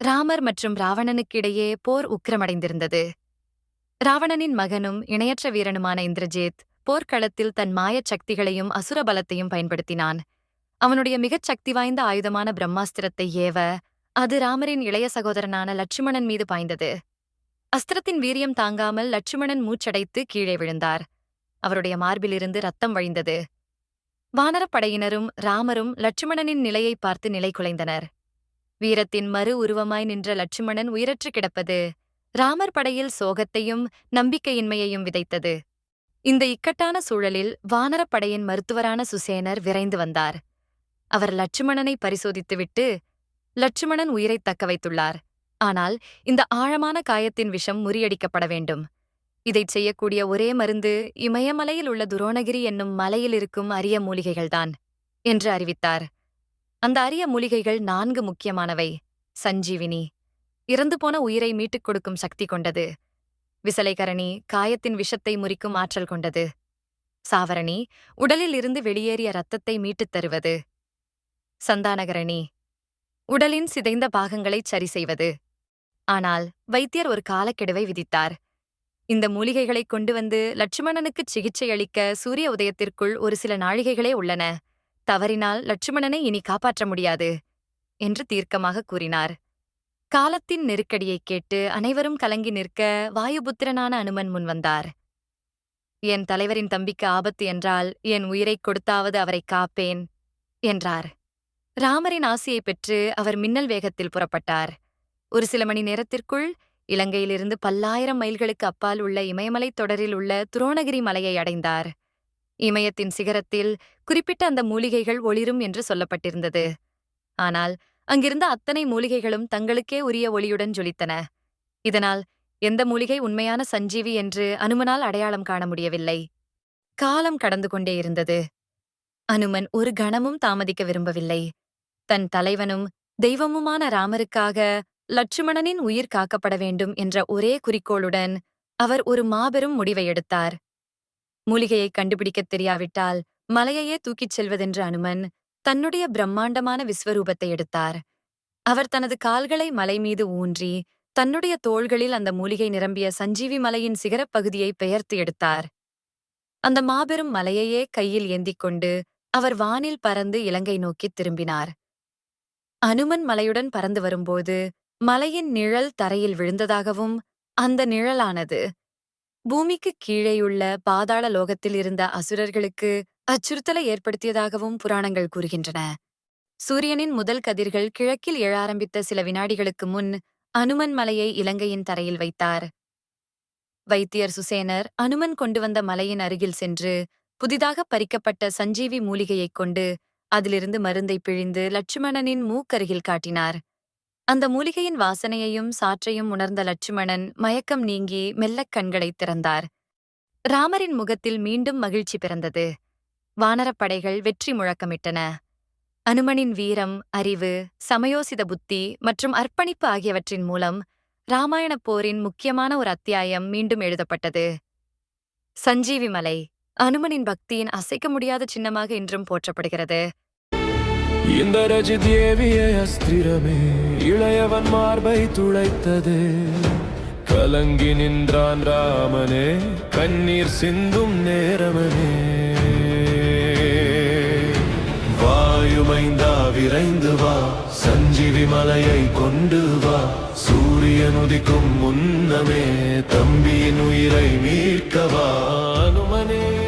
ராமர் மற்றும் ராவணனுக்கிடையே போர் உக்கிரமடைந்திருந்தது. ராவணனின் மகனும் இணையற்ற வீரனுமான இந்திரஜித் போர்க்களத்தில் தன் மாயச் சக்திகளையும் அசுர பலத்தையும் பயன்படுத்தினான். அவனுடைய மிகச் சக்தி வாய்ந்த ஆயுதமான பிரம்மாஸ்திரத்தை ஏவ அது ராமரின் இளைய சகோதரனான லட்சுமணன் மீது பாய்ந்தது. அஸ்திரத்தின் வீரியம் தாங்காமல் லட்சுமணன் மூச்சடைத்து கீழே விழுந்தார். அவருடைய மார்பிலிருந்து ரத்தம் வழிந்தது. வானரப்படையினரும் ராமரும் லட்சுமணனின் நிலையை பார்த்து நிலை குலைந்தனர். வீரத்தின் மறு உருவமாய் நின்ற லட்சுமணன் உயிரற்று கிடப்பது ராமர் படையில் சோகத்தையும் நம்பிக்கையின்மையையும் விதைத்தது. இந்த இக்கட்டான சூழலில் வானரப்படையின் மருத்துவரான சுசேனர் விரைந்து வந்தார். அவர் லட்சுமணனை பரிசோதித்துவிட்டு லட்சுமணன் உயிரைத் தக்க வைத்துள்ளார். ஆனால் இந்த ஆழமான காயத்தின் விஷம் முறியடிக்கப்பட வேண்டும். இதைச் செய்யக்கூடிய ஒரே மருந்து இமயமலையில் உள்ள துரோணகிரி என்னும் மலையில் இருக்கும் அரிய மூலிகைகள்தான் என்று அறிவித்தார். அந்த அரிய மூலிகைகள் நான்கு முக்கியமானவை. சஞ்சீவினி இறந்து போன உயிரை மீட்டுக் கொடுக்கும் சக்தி கொண்டது. விசலைகரணி காயத்தின் விஷத்தை முறிக்கும் ஆற்றல் கொண்டது. சாவரணி உடலில் இருந்து வெளியேறிய இரத்தத்தை மீட்டுத் தருவது. சந்தானகரணி உடலின் சிதைந்த பாகங்களைச் சரி செய்வது. ஆனால் வைத்தியர் ஒரு காலக்கெடுவை விதித்தார். இந்த மூலிகைகளைக் கொண்டு வந்து லட்சுமணனுக்குச் சிகிச்சை அளிக்க சூரிய உதயத்திற்குள் ஒரு சில நாழிகைகளே உள்ளன. தவறினால் லட்சுமணனை இனி காப்பாற்ற முடியாது என்று தீர்க்கமாக கூறினார். காலத்தின் நெருக்கடியைக் கேட்டு அனைவரும் கலங்கி நிற்க வாயுபுத்திரனான அனுமன் முன்வந்தார் என் தலைவரின் தம்பிக்கு ஆபத்து என்றால் என் உயிரைக் கொடுத்தாவது அவரைக் காப்பேன் என்றார். ராமரின் ஆசியை பெற்று அவர் மின்னல் வேகத்தில் புறப்பட்டார். ஒரு சில மணி நேரத்திற்குள் இலங்கையிலிருந்து பல்லாயிரம் மைல்களுக்கு அப்பால் உள்ள இமயமலைத் தொடரில் உள்ள துரோணகிரி மலையை அடைந்தார். இமயத்தின் சிகரத்தில் குறிப்பிட்ட அந்த மூலிகைகள் ஒளிரும் என்று சொல்லப்பட்டிருந்தது. ஆனால் அங்கிருந்த அத்தனை மூலிகைகளும் தங்களுக்கே உரிய ஒளியுடன் ஜொலித்தன. இதனால் எந்த மூலிகை உண்மையான சஞ்சீவி என்று அனுமனால் அடையாளம் காண முடியவில்லை. காலம் கடந்து கொண்டே இருந்தது. அனுமன் ஒரு கணமும் தாமதிக்க விரும்பவில்லை. தன் தலைவனும் தெய்வமுமான ராமருக்காக லட்சுமணனின் உயிர் காக்கப்பட வேண்டும் என்ற ஒரே குறிக்கோளுடன் அவர் ஒரு மாபெரும் முடிவை எடுத்தார். மூலிகையை கண்டுபிடிக்கத் தெரியாவிட்டால் மலையையே தூக்கிச் செல்வதென்ற அனுமன் தன்னுடைய பிரம்மாண்டமான விஸ்வரூபத்தை எடுத்தார். அவர் தனது கால்களை மலை மீது ஊன்றி தன்னுடைய தோள்களில் அந்த மூலிகை நிரம்பிய சஞ்சீவி மலையின் சிகரப் பகுதியை பெயர்த்து எடுத்தார். அந்த மாபெரும் மலையையே கையில் ஏந்திக் கொண்டு அவர் வானில் பறந்து இலங்கை நோக்கித் திரும்பினார். அனுமன் மலையுடன் பறந்து வரும்போது மலையின் நிழல் தரையில் விழுந்ததாகவும் அந்த நிழலானது பூமிக்குக் கீழேயுள்ள பாதாள லோகத்தில் இருந்த அசுரர்களுக்கு அச்சுறுத்தலை ஏற்படுத்தியதாகவும் புராணங்கள் கூறுகின்றன. சூரியனின் முதல் கதிர்கள் கிழக்கில் எழ ஆரம்பித்த சில வினாடிகளுக்கு முன் அனுமன் மலையை இலங்கையின் தரையில் வைத்தார். வைத்தியர் சுசேனர் அனுமன் கொண்டு வந்த மலையின் அருகில் சென்று புதிதாக பறிக்கப்பட்ட சஞ்சீவி மூலிகையைக் கொண்டு அதிலிருந்து மருந்தை பிழிந்து லட்சுமணனின் மூக்கருகில் காட்டினார். அந்த மூலிகையின் வாசனையையும் சாற்றையும் உணர்ந்த லட்சுமணன் மயக்கம் நீங்கி மெல்லக் கண்களைத் திறந்தார். ராமரின் முகத்தில் மீண்டும் மகிழ்ச்சி பிறந்தது. வானரப்படைகள் வெற்றி முழக்கமிட்டன. அனுமனின் வீரம் அறிவு சமயோசித புத்தி மற்றும் அர்ப்பணிப்பு ஆகியவற்றின் மூலம் ராமாயணப் போரின் முக்கியமான ஒரு அத்தியாயம் மீண்டும் எழுதப்பட்டது. சஞ்சீவி மலை அனுமனின் பக்தியின் அசைக்க முடியாத சின்னமாக இன்றும் போற்றப்படுகிறது. இந்த ரஜி தேவிய அஸ்திரமே இளையவன் மார்பை துளைத்தது. கலங்கி நின்றான் ராமனே கண்ணீர் சிந்தும் நேரமனே. வாயுமைந்தா விரைந்து வா சஞ்சீவி மலையை கொண்டு வா. சூரியன் உதிக்கும் முன்னமே தம்பியின் உயிரை மீட்கவா அனுமனே.